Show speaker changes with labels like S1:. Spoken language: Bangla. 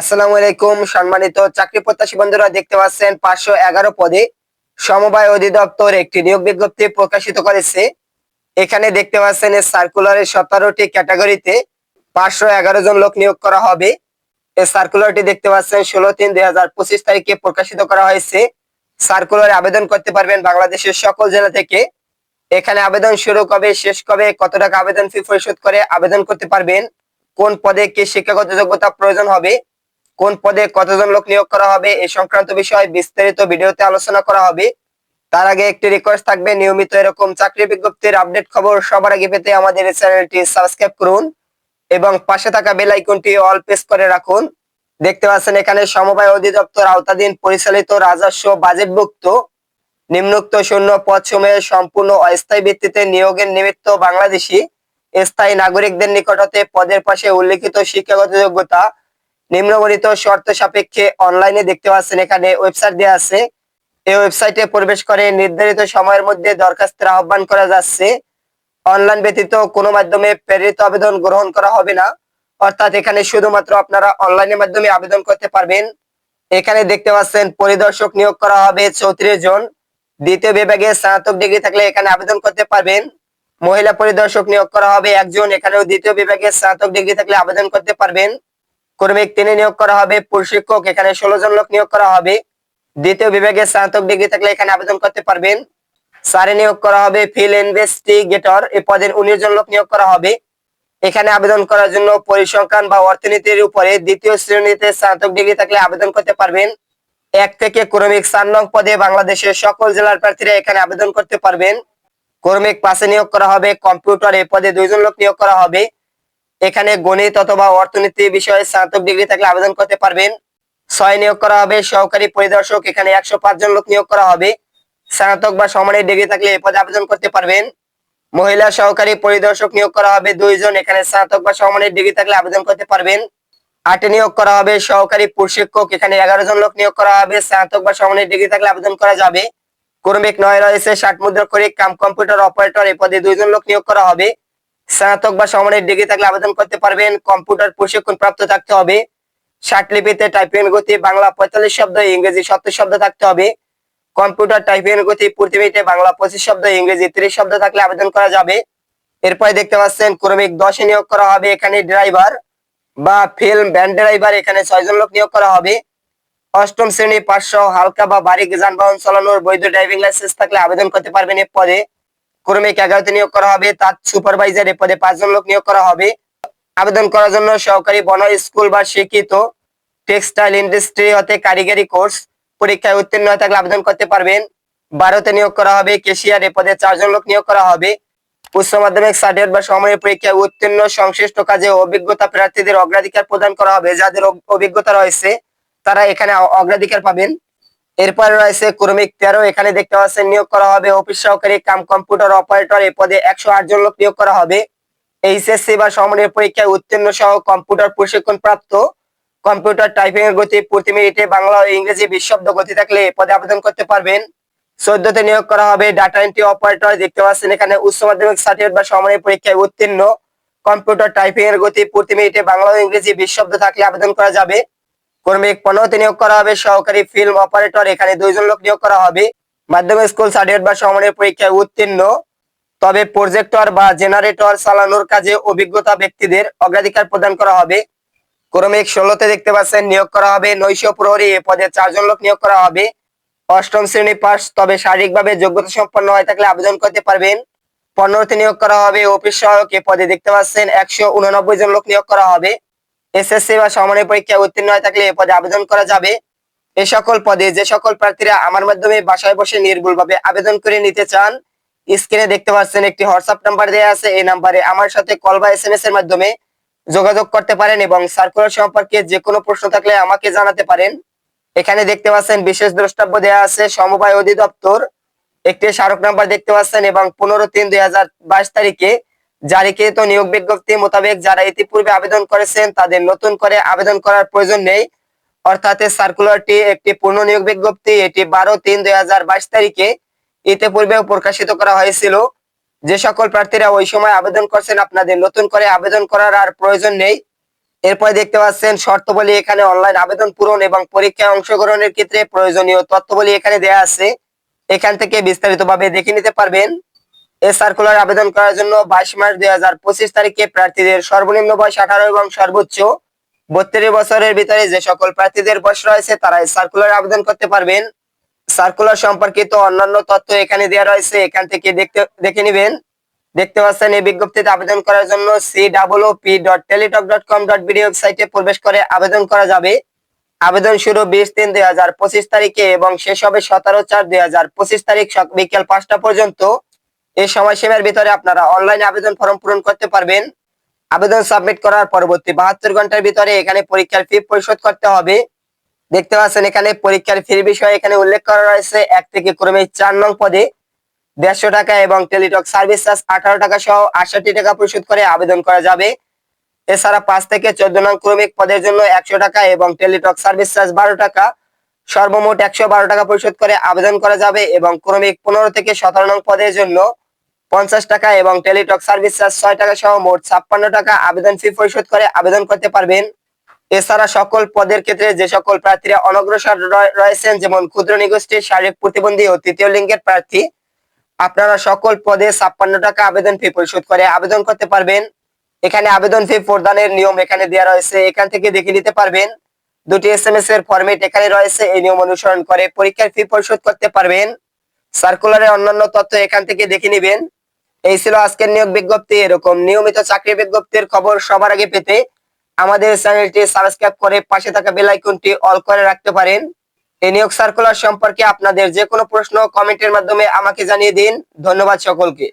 S1: আসসালামু আলাইকুম, সম্মানিত চাকরি প্রত্যাশী বন্ধুরা দেখতে পাচ্ছেন পাঁচশো এগারো পদে সমবায় অধিদপ্তর একটি নিয়োগ বিজ্ঞপ্তি প্রকাশিত করেছে। এখানে দেখতে পাচ্ছেন সার্কুলারের সতেরোটি ক্যাটাগরিতে পাঁচশো এগারো জন লোক নিয়োগ করা হবে। এই সার্কুলারটি দেখতে পাচ্ছেন ষোলো তিন দুই হাজার পঁচিশ তারিখে প্রকাশিত করা হয়েছে। সার্কুলারে আবেদন করতে পারবেন বাংলাদেশের সকল জেলা থেকে। এখানে আবেদন শুরু কবে, শেষ কবে, কত টাকা আবেদন ফি পরিশোধ করে আবেদন করতে পারবেন, কোন পদে কি শিক্ষাগত যোগ্যতা প্রয়োজন হবে কোন পদে কতজন লোক নিয়োগ করা হবে এই সংক্রান্ত বিষয়ে বিস্তারিত ভিডিওতে আলোচনা করা হবে। তার আগে একটি রিকোয়েস্ট থাকবে, নিয়মিত এরকম চাকরি বিজ্ঞপ্তির আপডেট খবর সবার আগে পেতে আমাদের এই চ্যানেলটি সাবস্ক্রাইব করুন এবং পাশে থাকা বেল আইকনটি অল প্রেস করে রাখুন। দেখতে পাচ্ছেন এখানে সমবায় অধিদপ্তর আওতাধীন পরিচালিত রাজস্ব বাজেটভুক্ত নিম্নোক্ত শূন্য পদ সময়ে সম্পূর্ণ অস্থায়ী ভিত্তিতে নিয়োগের নিমিত্ত বাংলাদেশি স্থায়ী নাগরিকদের নিকট হতে পদের পাশে উল্লেখিত শিক্ষাগত যোগ্যতা নিম্নবর্ণিত শর্ত সাপেক্ষে অনলাইনে দেখতে পাচ্ছেন, এখানে ওয়েবসাইট দেওয়া আছে। এই ওয়েবসাইটে প্রবেশ করে নির্ধারিত সময়ের মধ্যে দরখাস্তের আহ্বান করা যাচ্ছে। অনলাইন ব্যতীত কোনো মাধ্যমে প্রেরিত আবেদন গ্রহণ করা হবে না। অর্থাৎ এখানে শুধুমাত্র আপনারা অনলাইনের মাধ্যমে আবেদন করতে পারবেন। এখানে দেখতে পাচ্ছেন, পরিদর্শক নিয়োগ করা হবে চৌত্রিশ জন। দ্বিতীয় বিভাগে স্নাতক ডিগ্রি থাকলে এখানে আবেদন করতে পারবেন। মহিলা পরিদর্শক নিয়োগ করা হবে একজন। এখানেও দ্বিতীয় বিভাগে স্নাতক ডিগ্রি থাকলে আবেদন করতে পারবেন। কর্মিক তিনি নিয়োগ করা হবে, প্রশিক্ষক এখানে ষোলো জন লোক নিয়োগ করা হবে। দ্বিতীয় বিভাগে স্নাতক ডিগ্রি থাকলে এখানে আবেদন করতে পারবেন। সারে নিয়োগ করা হবে ফিল ইনভেস্টিগেটর এই পদের উনিশ জন লোক নিয়োগ করা হবে। এখানে আবেদন করার জন্য পরিসংখ্যান বা অর্থনীতির উপরে দ্বিতীয় শ্রেণীতে স্নাতক ডিগ্রি থাকলে আবেদন করতে পারবেন। এক থেকে ক্রমিক চার নং পদে বাংলাদেশের সকল জেলার প্রার্থীরা এখানে আবেদন করতে পারবেন। ক্রমিক পাশে নিয়োগ করা হবে, কম্পিউটার এ পদে দুইজন লোক নিয়োগ করা হবে। এখানে গণিত অথবা অর্থনীতি বিষয়ে স্নাতক ডিগ্রি থাকলে আবেদন করতে পারবেন। ছয় নিয়োগ করা হবে, সহকারী পরিদর্শক, এখানে একশো পাঁচ জন লোক নিয়োগ করা হবে। স্নাতক বা সমানের ডিগ্রি থাকলে এই পদে আবেদন করতে পারবেন। মহিলা সহকারী পরিদর্শক নিয়োগ করা হবে দুইজন এখানে স্নাতক বা সমানের ডিগ্রি থাকলে আবেদন করতে পারবেন। আটে নিয়োগ করা হবে, সহকারী প্রশিক্ষক, এখানে এগারো জন লোক নিয়োগ করা হবে। স্নাতক বা সমানের ডিগ্রি থাকলে আবেদন করা যাবে। ক্রমিক নয় রয়েছে, ষাট মুদ্রা করে কাম কম্পিউটার অপারেটর এই পদে দুইজন লোক নিয়োগ করা হবে। স্নাতক বা সমানের ডিগ্রি থাকলে আবেদন করতে পারবেন। কম্পিউটার প্রশিক্ষণ প্রাপ্ত থাকতে হবে। ষাট লিপিতে টাইপিং গতি, বাংলা পঁয়তাল্লিশ শব্দ, ইংরেজি সত্তর শব্দ থাকতে হবে। কম্পিউটার টাইপিং গতি প্রতি মিনিটে বাংলা পঁচিশ শব্দ, ইংরেজি ত্রিশ শব্দ থাকলে আবেদন করা যাবে। এরপরে দেখতে পাচ্ছেন, ক্রমিক দশে নিয়োগ করা হবে এখানে ড্রাইভার বা ফিল্ম ব্যান্ড ড্রাইভার এখানে ছয়জন লোক নিয়োগ করা হবে। অষ্টম শ্রেণি পাঁচশো, হালকা বা বাড়ি যানবাহন চালানোর বৈধ ড্রাইভিং লাইসেন্স থাকলে আবেদন করতে পারবেন এ পদে। ক্রমিক এগারোতে নিয়োগ করা হবে, তার সুপারভাইজার পদে পাঁচজন লোক নিয়োগ করা হবে। আবেদন করার জন্য সহকারী বন স্কুল বা শিক্ষিত টেক্সটাইল ইন্ডাস্ট্রি হতে কারিগরি কোর্স পরীক্ষায় উত্তীর্ণ হয়ে থাকলে আবেদন করতে পারবেন। বারোতে নিয়োগ করা হবে, কেশিয়ার এ পদে চারজন লোক নিয়োগ করা হবে। উচ্চ মাধ্যমিক সার্টিফিকেট বা সময়ের পরীক্ষায় উত্তীর্ণ সংশ্লিষ্ট কাজে অভিজ্ঞতা প্রার্থীদের অগ্রাধিকার প্রদান করা হবে। যাদের অভিজ্ঞতা রয়েছে, তারা এখানে অগ্রাধিকার পাবেন। এরপরে রয়েছে ক্রমিক তেরো, এখানে দেখতে পাচ্ছেন নিয়োগ করা হবে অফিস সহকারী কাম কম্পিউটার অপারেটর এই পদে একশো আট জন লোক নিয়োগ করা হবে। এইচএসসি বা সমনের পরীক্ষায় উত্তীর্ণ সহ কম্পিউটার প্রশিক্ষণ প্রাপ্ত কম্পিউটার টাইপিং এর গতি প্রতি মিনিটে বাংলা ও ইংরেজি বিশব্দ গতি থাকলে এ পদে আবেদন করতে পারবেন। চোদ্দতে নিয়োগ করা হবে ডাটা এন্ট্রি অপারেটর, দেখতে পাচ্ছেন এখানে উচ্চ মাধ্যমিক সার্টিফিকেট বা সমনের পরীক্ষায় উত্তীর্ণ। কম্পিউটার টাইপিং এর গতি প্রতি মিনিটে বাংলা ও ইংরেজি বিশব্দ থাকলে আবেদন করা যাবে। কর্মিক পনেরোতে নিয়োগ করা হবে, সহকারী ফিল্ম অপারেটর এখানে দুইজন লোক নিয়োগ করা হবে। মাধ্যমিক স্কুল সার্টিফিকেট বা সমনের পরীক্ষায় উত্তীর্ণ। তবে প্রজেক্টর বা জেনারেটর চালানোর কাজে অভিজ্ঞতা ব্যক্তিদের অগ্রাধিকার প্রদান করা হবে। ক্রমিক ষোলোতে দেখতে পাচ্ছেন, নিয়োগ করা হবে। নৈশ প্রহরী এ পদে চারজন লোক নিয়োগ করা হবে। অষ্টম শ্রেণি পাস, তবে শারীরিকভাবে যোগ্যতা সম্পন্ন হয়ে থাকলে আবেদন করতে পারবেন। পনেরোতে নিয়োগ করা হবে, অফিস সহায়ক এ পদে দেখতে পাচ্ছেন, একশো উননব্বই জন লোক নিয়োগ করা হবে। এসএসসি বা সমানের পরীক্ষায় উত্তীর্ণ হয়ে থাকলে এ পদে আবেদন করা যাবে। এ সকল পদে যে সকল প্রার্থীরা আমার মাধ্যমে বাসায় বসে নির্ভুলভাবে আবেদন করে নিতে চান, স্ক্রিনে দেখতে পাচ্ছেন একটি হোয়াটসঅ্যাপ নাম্বার দেওয়া আছে। এই নাম্বারে আমার সাথে কল বা এসএমএস এর মাধ্যমে যোগাযোগ করতে পারেন এবং সার্কুলার সম্পর্কে যে কোনো প্রশ্ন থাকলে আমাকে জানাতে পারেন। এখানে দেখতে পাচ্ছেন বিশেষ দ্রষ্টব্য দেওয়া আছে, সমবায় অধিদপ্তর। একটি স্মারক নাম্বার দেখতে পাচ্ছেন এবং পনেরো তিন দুই তারিখে জারিকৃত নিয়োগ বিজ্ঞপ্তি মোতাবেক যারা ইতিপূর্বে আবেদন করেছেন, তাদের নতুন করে আবেদন করার প্রয়োজন নেই। অর্থাৎ সার্কুলারটি একটি পূর্ণ নিয়োগ বিজ্ঞপ্তি, এটি বারো তিন দুই তারিখে ইতিপূর্বেও প্রকাশিত করা হয়েছিল। যে সকল প্রার্থীরা ওই সময় আবেদন করছেন, আপনাদের নতুন করে আবেদন করার আর প্রয়োজন নেই। এরপরে দেখতে পাচ্ছেন, শর্তবলী এখানে অনলাইন আবেদন পূরণ এবং পরীক্ষায় অংশগ্রহণের ক্ষেত্রে প্রয়োজনীয় তথ্যবলী এখানে দেয়া আছে। এখান থেকে বিস্তারিতভাবে দেখে নিতে পারবেন। এই সার্কুলার আবেদন করার জন্য বাইশ মার্চ দুই হাজার পঁচিশ তারিখে প্রার্থীদের সর্বনিম্ন বয়স আঠারো এবং সর্বোচ্চ বত্রিশ বছরের ভিতরে যে সকল প্রার্থীদের বয়স রয়েছে, তারা এই সার্কুলার আবেদন করতে পারবেন। সার্কুলার সম্পর্কিত অন্যান্য তথ্য এখানে দেওয়া রয়েছে, এখান থেকে দেখতে, দেখে নিবেন। দেখতে পাচ্ছেন, এই বিজ্ঞপ্তিতে আবেদন করার জন্য C double P dot Teletalk dot com dot BD ওয়েবসাইটে প্রবেশ করে আবেদন করা যাবে। আবেদন শুরু বিশ তিন দুই হাজার পঁচিশ তারিখে এবং শেষ হবে সতেরো চার দুই হাজার পঁচিশ তারিখ বিকেল পাঁচটা পর্যন্ত। এই সময়সীমার ভিতরে আপনারা অনলাইনে আবেদন ফর্ম পূরণ করতে পারবেন। আবেদন সাবমিট করার পরবর্তী বাহাত্তর ঘণ্টার ভিতরে এখানে পরীক্ষার ফি পরিশোধ করতে হবে। দেখতে পাচ্ছেন এখানে পরীক্ষার ফির বিষয়ে এখানে উল্লেখ করা রয়েছে, এক থেকে ক্রমে চার নং পদে দেড়শো টাকা এবং টেলিটক সার্ভিস চার্জ আঠারো টাকা সহ আটষট্টি টাকা পরিশোধ করে আবেদন করা যাবে। এছাড়া পাঁচ থেকে চোদ্দ নং ক্রমিক পদের জন্য একশো টাকা এবং টেলিটক সার্ভিস চার্জ বারো টাকা, সর্বমোট একশো বারো টাকা পরিশোধ করে আবেদন করা যাবে এবং ক্রমিক পনেরো থেকে সতেরো নং পদের জন্য পঞ্চাশ টাকা এবং টেলিটক সার্ভিস চার্জ ছয় টাকা সহ মোট ছাপ্পান্ন টাকা আবেদন ফি পরিশোধ করে আবেদন করতে পারবেন। এছাড়া সকল পদের ক্ষেত্রে যে সকল প্রার্থীরা অনগ্রসর রয়েছেন, যেমন ক্ষুদ্র নিগোষ্ঠীর শারীরিক প্রতিবন্ধী ও তৃতীয় লিঙ্গের প্রার্থী, আপনারা সকল পদে ছাপ্পান্ন টাকা আবেদন ফি পরিশোধ করে আবেদন করতে পারবেন। এখানে আবেদন ফি প্রদানের নিয়ম এখানে দেওয়া রয়েছে, এখান থেকে দেখে নিতে পারবেন। দুটি এস এম এস এর ফরম্যাট এখানে রয়েছে, এই নিয়ম অনুসরণ করে পরীক্ষার ফি পরিশোধ করতে পারবেন। সার্কুলারের অন্যান্য তথ্য এখান থেকে দেখে নিবেন। এই ছিল আজকের নিয়োগ বিজ্ঞপ্তি। এরকম নিয়মিত চাকরি বিজ্ঞপ্তির খবর সবার আগে পেতে আমাদের চ্যানেলটি সাবস্ক্রাইব করে পাশে থাকা বেল আইকনটি অল করে রাখতে পারেন। এই নিয়োগ সার্কুলার সম্পর্কে আপনাদের যে কোনো প্রশ্ন কমেন্টের মাধ্যমে আমাকে জানিয়ে দিন। ধন্যবাদ সকলকে।